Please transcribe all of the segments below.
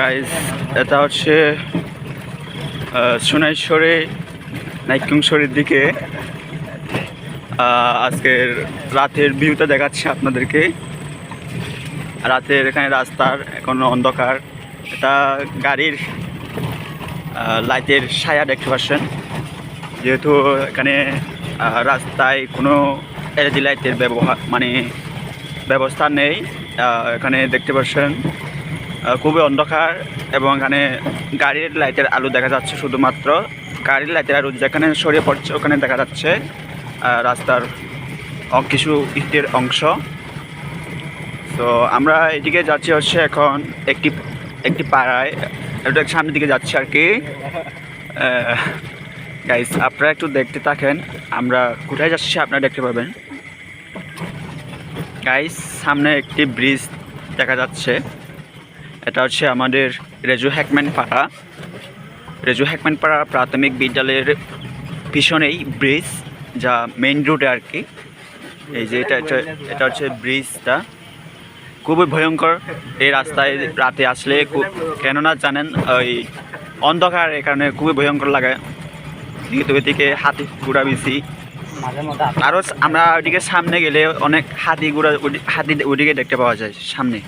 Guys এটা হচ্ছে সোনাইশ্বরে, নাইকুংশ্বরের দিকে। আজকের রাতের ভিউটা দেখাচ্ছি আপনাদেরকে। রাতের এখানে রাস্তার এখনও অন্ধকার। এটা গাড়ির লাইটের ছায়া দেখতে পাচ্ছেন। যেহেতু এখানে রাস্তায় কোনো এলইডি লাইটের ব্যবহার মানে ব্যবস্থা নেই। এখানে দেখতে পাচ্ছেন খুবই অন্ধকার এবং এখানে গাড়ির লাইটের আলো দেখা যাচ্ছে শুধুমাত্র। গাড়ির লাইটের আলো যেখানে সরিয়ে পড়ছে, ওখানে দেখা যাচ্ছে রাস্তার কিছু ইটের অংশ। তো আমরা এদিকে যাচ্ছি হচ্ছে এখন একটি একটি পাড়ায়। সামনের দিকে যাচ্ছি আর কি। গাইস আপনারা একটু দেখতে থাকেন। আমরা কোথায় যাচ্ছি আপনারা দেখতে পাবেন। গাইস সামনে একটি ব্রিজ দেখা যাচ্ছে। এটা হচ্ছে আমাদের রেজু হ্যাকম্যান পাড়া। রেজু হ্যাকম্যান পাড়া প্রাথমিক বিদ্যালয়ের পিছনেই ব্রিজ, যা মেইন রোডে আর কি। এই যে এটা এটা হচ্ছে ব্রিজটা। খুবই ভয়ঙ্কর এই রাস্তায় রাতে আসলে খু- কেননা জানেন, ওই অন্ধকার কারণে খুবই ভয়ঙ্কর লাগে। কিন্তু এদিকে হাতি ঘোড়া বেশি আরও আমরা ওইদিকে সামনে গেলে অনেক হাতি ঘোড়া হাতি ওদিকে দেখতে পাওয়া যায়, সামনে।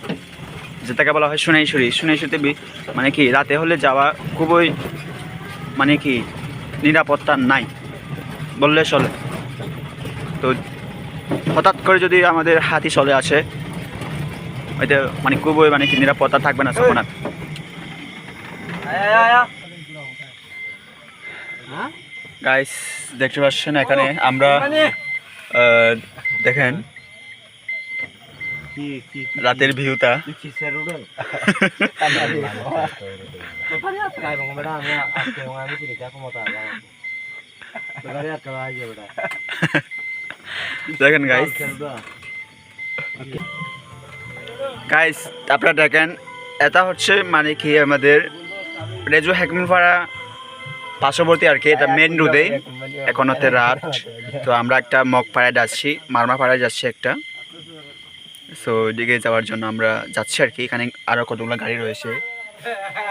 যেটাকে বলা হয় সোনাইশুরি। সোনাইশুরিতে মানে কি, রাতে হলে যাওয়া খুবই মানে কি, নিরাপত্তা নাই। বললে চলে। তো হঠাৎ করে যদি আমাদের হাতি চলে আসে, ওইটা মানে খুবই মানে কি নিরাপত্তা থাকবে না তখন আর। গাইস দেখতে পাচ্ছেন এখানে আমরা দেখেন রাতের ভিউটা। দেখেন গাইস গাইস আপনারা দেখেন এটা হচ্ছে মানে কি আমাদের রেজু হ্যাকমিনপাড়া পার্শ্ববর্তী আর কি এটা মেন রোডে এখন হচ্ছে রাত। তো আমরা একটা মগ পাড়ায় যাচ্ছি মারমা পাড়ায় যাচ্ছি একটা। সো ওইদিকে যাওয়ার জন্য আমরা যাচ্ছি আর কি। এখানে আরও কতগুলো গাড়ি রয়েছে।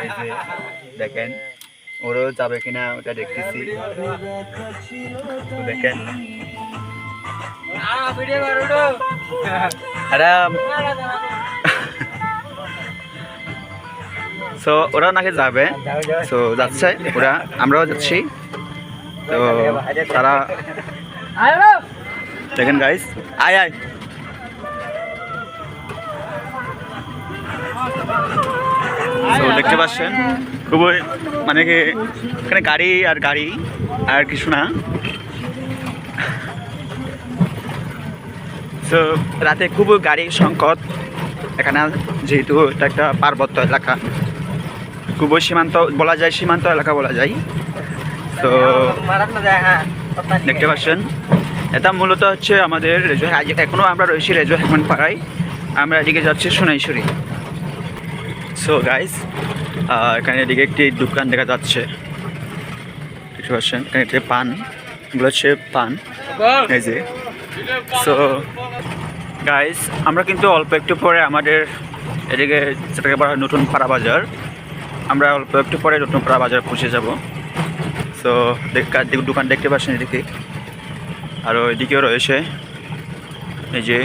এই যে দেখেন, ওরও যাবে কিনা ওটা দেখতেছি। দেখেন। সো ওরাও নাকি যাবে। সো যাচ্ছে, ওরা, আমরাও যাচ্ছি। তো তারা দেখেন গাইস আয় আয়। দেখতে পাচ্ছেন, খুবই মানে কি এখানে গাড়ি আর গাড়ি আর কিছু না। তো রাতে খুব গাড়ি সংকট। এখানে যেহেতু এটা একটা পার্বত্য এলাকা, খুবই সীমান্ত বলা যায়, সীমান্ত এলাকা বলা যায়। তো দেখতে পাচ্ছেন, এটা মূলত হচ্ছে আমাদের এখনও আমরা রয়েছি রেজো হেকমেন্ট পাড়ায় আমরা এদিকে যাচ্ছি সোনাইশ্বরী সো গাইস এখানে এদিকে একটি দোকান দেখা যাচ্ছে। দেখতে পাচ্ছেন এখানে একটি পান। এগুলো হচ্ছে পান। এই যে। সো গাইস আমরা কিন্তু অল্প একটু পরে আমাদের এদিকে যেটাকে বলা নতুন পাড়া বাজার আমরা অল্প একটু পরে নতুন পাড়া বাজার পৌঁছে যাব। সো দোকান দেখতে পাচ্ছেন এদিকে। আর এদিকেও রয়েছে। এই যে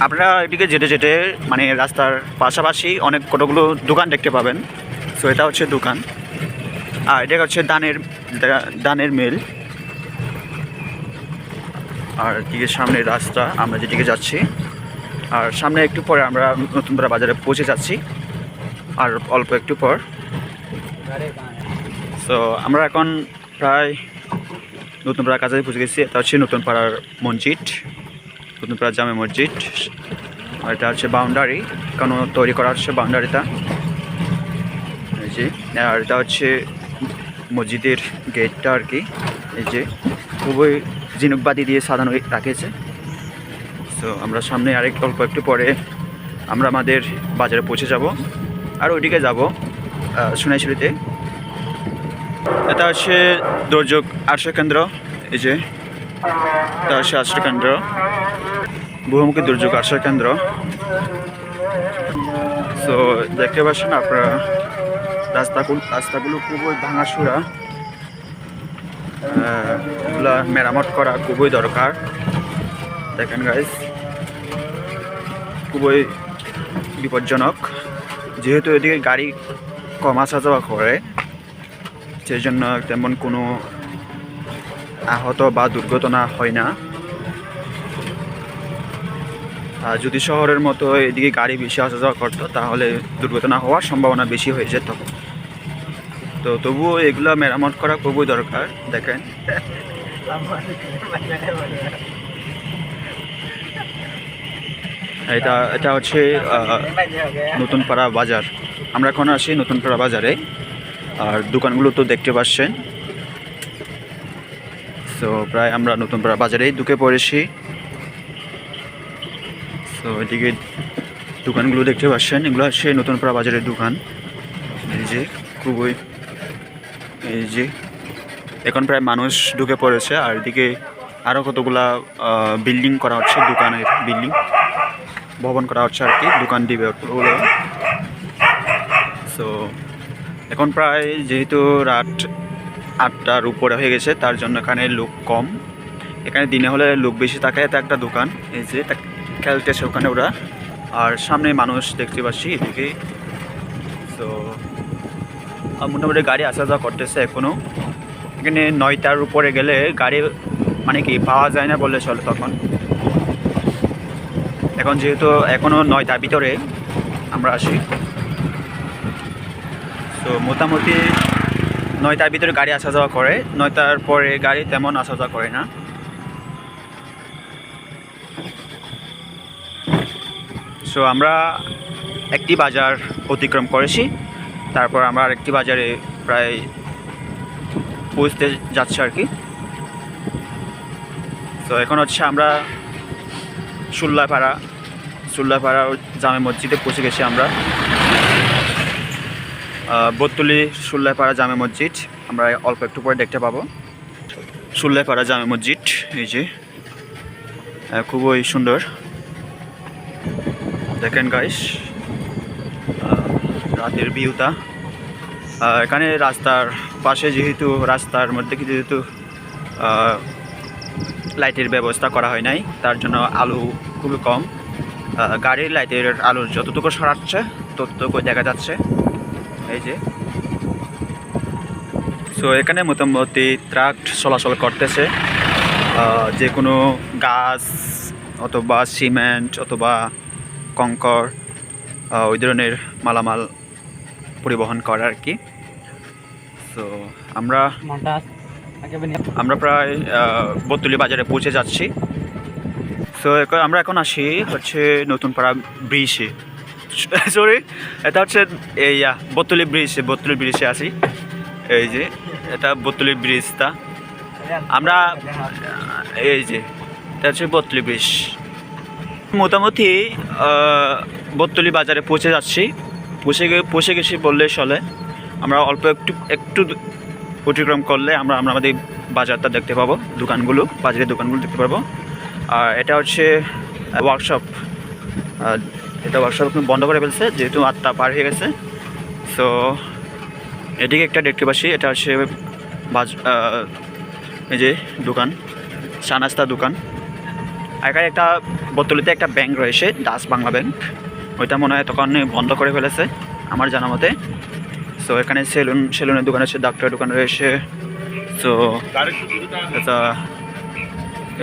আপনারা এদিকে যেতে যেতে মানে রাস্তার পাশাপাশি অনেক কতগুলো দোকান দেখতে পাবেন। সো এটা হচ্ছে দোকান। আর এটা হচ্ছে দানের দানের মিল। আর এদিকে সামনে রাস্তা, আমরা যেদিকে যাচ্ছি। আর সামনে একটু পরে আমরা নতুনপাড়া বাজারে পৌঁছে যাচ্ছি। আর অল্প একটু পর। সো আমরা এখন প্রায় নতুনপাড়ার কাছে পৌঁছে গেছি। এটা হচ্ছে নতুন পাড়ার মসজিদ। নতুনপাড়া জামে মসজিদ। আর এটা হচ্ছে বাউন্ডারি। কেন তৈরি করা হচ্ছে বাউন্ডারিটা। এই যে, আর এটা হচ্ছে মসজিদের গেটটা আর কি। এই যে, খুবই ঝিনুকবাতি দিয়ে সাজানো রাখেছে তো আমরা সামনে আরেক অল্প একটু পরে আমরা আমাদের বাজারে পৌঁছে যাব। আর ওইদিকে যাব সোনাইশুরিতে এটা হচ্ছে দুর্যোগ আশ্রয় কেন্দ্র। এই যে আশ্রয় কেন্দ্র। বহুমুখী দুর্যোগ আশ্রয় কেন্দ্র। তো দেখতে পাচ্ছেন আপনারা রাস্তাগুলো রাস্তাগুলো খুবই ভাঙাচোরা। আহ, এগুলা মেরামত করা খুবই দরকার। দেখেন গাইজ খুবই বিপজ্জনক। যেহেতু এদিকে গাড়ি কম যাওয়া করে সেই জন্য তেমন কোনো আহত বা দুর্ঘটনা হয় না। আর যদি শহরের মতো এদিকে গাড়ি বেশি আসা যাওয়া করতো, তাহলে দুর্ঘটনা হওয়ার সম্ভাবনা বেশি হয়ে যেত। তো তবুও এগুলো মেরামত করা খুবই দরকার, দেখেন। এটা এটা হচ্ছে নতুন পাড়া বাজার। আমরা এখন আসি নতুন পাড়া বাজারে। আর দোকানগুলো তো দেখতে পাচ্ছেন। তো প্রায় আমরা নতুন পাড়া বাজারেই ঢুকে পড়েছি। তো এদিকে দোকানগুলো দেখতে পাচ্ছেন। এগুলো হচ্ছে নতুন পাড়া বাজারের দোকান। এই যে, খুবই, এই যে, এখন প্রায় মানুষ ঢুকে পড়েছে। আর এদিকে আরও কতগুলা বিল্ডিং করা হচ্ছে, দোকানের বিল্ডিং। ভবন করা হচ্ছে আর কি, দোকান দিবে ওগুলো। সো এখন প্রায় যেহেতু রাত আটটার উপরে হয়ে গেছে, তার জন্য এখানে লোক কম। এখানে দিনে হলে লোক বেশি থাকে, এটা একটা দোকান। এই যে খেলতেছে ওখানে ওরা। আর সামনে মানুষ দেখতে পাচ্ছি এদিকে। তো মোটামুটি গাড়ি আসা যাওয়া করতেছে এখনও এখানে নয়টার উপরে গেলে গাড়ি মানে কি পাওয়া যায় না বললে চলে তখন। এখন যেহেতু এখনও নয়টার ভিতরে আমরা আসি। তো মোটামুটি নয়টার ভিতরে গাড়ি আসা যাওয়া করে, নয়টার পরে গাড়ি তেমন আসা যাওয়া করে না। সো আমরা একটি বাজার অতিক্রম করেছি, তারপর আমরা আরেকটি বাজারে প্রায় পৌঁছতে যাচ্ছি আর কি। তো এখন হচ্ছে আমরা সুল্লাপাড়া সুল্লাপাড়া জামে মসজিদে পৌঁছে গেছি আমরা। বত্তলি সুল্লাপাড়া জামে মসজিদ। আমরা অল্প একটু পরে দেখতে পাবো। সুল্লাপাড়া জামে মসজিদ, এই যে। খুবই সুন্দর। দেখেন গাইস রাতের ভিউটা এখানে রাস্তার পাশে যেহেতু, রাস্তার মধ্যে যেহেতু লাইটের ব্যবস্থা করা হয় নাই, তার জন্য আলো খুবই কম। গাড়ির লাইটের আলো যতটুকু সরাচ্ছে ততটুকু দেখা যাচ্ছে। এই যে। সো এখানে মোটামুটি ট্রাক চলাচল করতেছে। যে কোনো গাছ অথবা সিমেন্ট অথবা কঙ্কর ওই ধরনের মালামাল পরিবহন করে আর কি। তো আমরা আমরা প্রায় বতুলি বাজারে পৌঁছে যাচ্ছি। তো এখন আমরা এখন আসি হচ্ছে নতুন পাড়া ব্রিজে সরি এটা হচ্ছে আহ, বতুলি ব্রিজ বতুলি ব্রিজে আছি। এই যে এটা বতুলি ব্রিজটা। আমরা এই যে এটা হচ্ছে বতুলি ব্রিজ। মোটামুটি বতুলি বাজারে পৌঁছে যাচ্ছি। পৌঁছে পৌঁছে গেছি বললে চলে। আমরা অল্প একটু একটু অতিক্রম করলে আমরা আমরা আমাদের বাজারটা দেখতে পাবো দোকানগুলো বাজারের দোকানগুলো দেখতে পাবো। আর এটা হচ্ছে ওয়ার্কশপ এটা ওয়ার্কশপ বন্ধ করে ফেলছে, যেহেতু আটটা পার হয়ে গেছে। সো এদিকে একটা দেখতে পাচ্ছি, এটা হচ্ছে বাজ এই যে দোকান চা নাস্তা দোকান এখানে একটা বোতলিতে একটা ব্যাংক রয়েছে, দাস বাংলা ব্যাংক ওইটা মনে হয় তখন বন্ধ করে ফেলেছে, আমার জানা মতে। সো এখানে সেলুন, সেলুনের দোকান আছে ডাক্তারের দোকান রয়েছে। সো এটা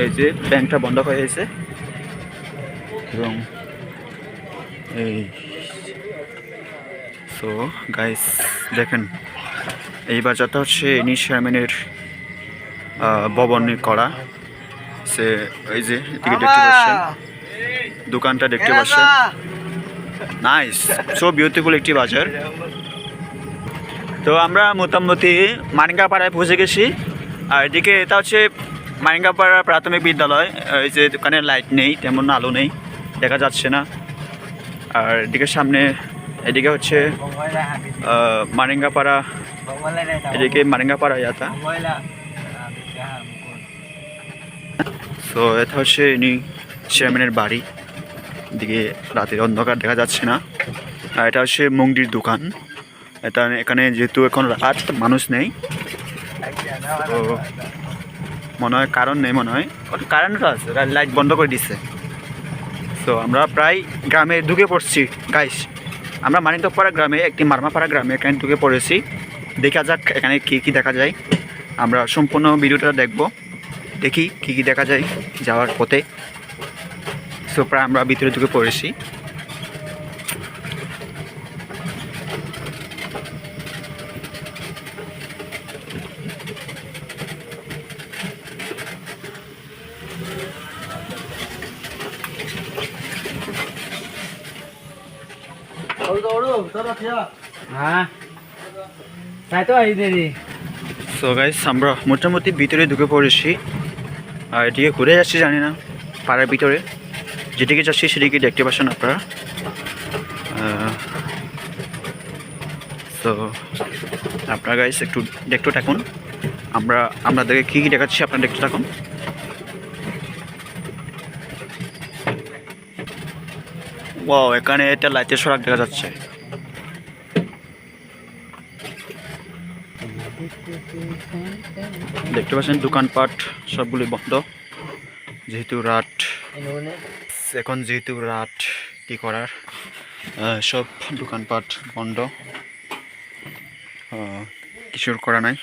এই যে ব্যাংকটা বন্ধ হয়ে গেছে এবং এই সো গাইস দেখেন এই বাজারটা হচ্ছে এনি চেয়ারম্যানের ভবন করা সে এই যে এদিকে দেখতে পাচ্ছেন দোকানটা দেখতে পাচ্ছেন। নাইস সো বিউটিফুল একটি বাজার। তো আমরা মোটামুটি মানিকাপাড়ায় পৌঁছে গেছি। আর এদিকে এটা হচ্ছে মানিকাপাড়া প্রাথমিক বিদ্যালয়। এই যে দোকানে লাইট নেই তেমন আলো নেই দেখা যাচ্ছে না। আর এদিকে সামনে, এদিকে হচ্ছে মারিঙ্গাপাড়া এদিকে মারিঙ্গাপাড়া যাতা তো এটা হচ্ছে ইনি চেয়ারম্যানের বাড়ি। এদিকে রাতের অন্ধকার দেখা যাচ্ছে না। আর এটা হচ্ছে মুংডির দোকান। এটা এখানে যেহেতু এখন রাত, মানুষ নেই। তো মনে হয় কারণ নেই মনে হয়। কারেন্টও আছে লাইট বন্ধ করে দিচ্ছে তো আমরা প্রায় গ্রামে ঢুকে পড়ছি। গাইস আমরা মানিকপাড়া গ্রামে, একটি মারমাপাড়া গ্রামে এখানে ঢুকে পড়েছি। দেখা যাক এখানে কী কী দেখা যায়। আমরা সম্পূর্ণ ভিডিওটা দেখব। দেখি কী কী দেখা যায় যাওয়ার পথে। সো প্রায় আমরা ভিতরে ঢুকে পড়েছি। তাই তো সো গাইস মোটামুটি ভিতরে ঢুকে পড়েছি। আর এদিকে ঘুরে যাচ্ছি, জানি না, পাড়ার ভিতরে। যেদিকে যাচ্ছি, সেদিকে দেখতে পাচ্ছেন আপনারা। তো আপনারা গাইস একটু দেখতে থাকুন। আমরা, আপনাদেরকে কী কী দেখাচ্ছি, আপনারা দেখতে থাকুন। ওয়াও এখানে একটা লাইটের সড়ক দেখা যাচ্ছে। দেখতে পাচ্ছেন, দোকানপাট সবগুলি বন্ধ। যেহেতু রাত, এখন যেহেতু রাত, কি করার? সব দোকানপাট বন্ধ। কিছুর করা নাই।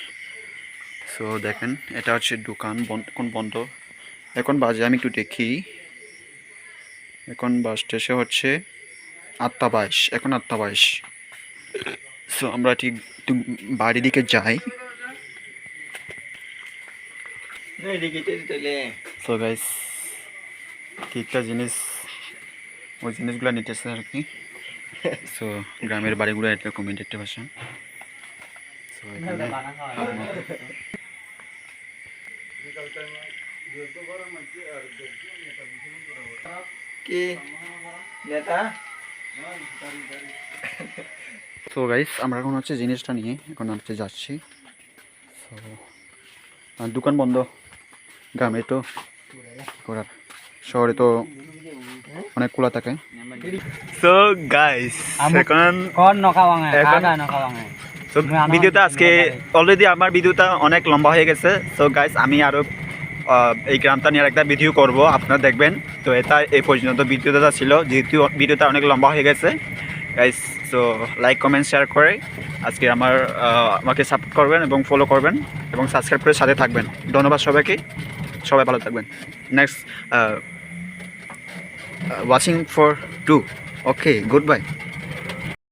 সো দেখেন, এটা হচ্ছে দোকান এখন বন্ধ? এখন বাজে, আমি একটু দেখি। এখন বাজতেছে হচ্ছে আটটা বাইশ, এখন আটটা বাইশ। সো আমরা ঠিক বাড়ির দিকে যাই। সো গাইস ঠিকটা জিনিস, ওই জিনিসগুলো নিতেছে আর কি। সো গ্রামের বাড়িগুলো এরকম দেখতে পাচ্ছেন সো এখানে কি? সো গাইস আমরা এখন হচ্ছে জিনিসটা নিয়ে এখন হচ্ছে যাচ্ছি। সো দোকান বন্ধ। গ্রামে তো করার শহরে তো অনেক খোলা থাকে। সো গাইস এখন ভিডিওটা আজকে অলরেডি আমার ভিডিওটা অনেক লম্বা হয়ে গেছে। সো গাইস আমি আরও এই গ্রামটা নিয়ে একটা ভিডিও করব, আপনারা দেখবেন। তো এটা এই পর্যন্ত ভিডিওটা ছিল, যেহেতু ভিডিওটা অনেক লম্বা হয়ে গেছে। Guys so like comment share করে আজকে আমার আমাকে সাপোর্ট করবেন এবং ফলো করবেন এবং সাবস্ক্রাইব করে সাথে থাকবেন। ধন্যবাদ সবাইকে। সবাই ভালো থাকবেন। Next watching for to okay good bye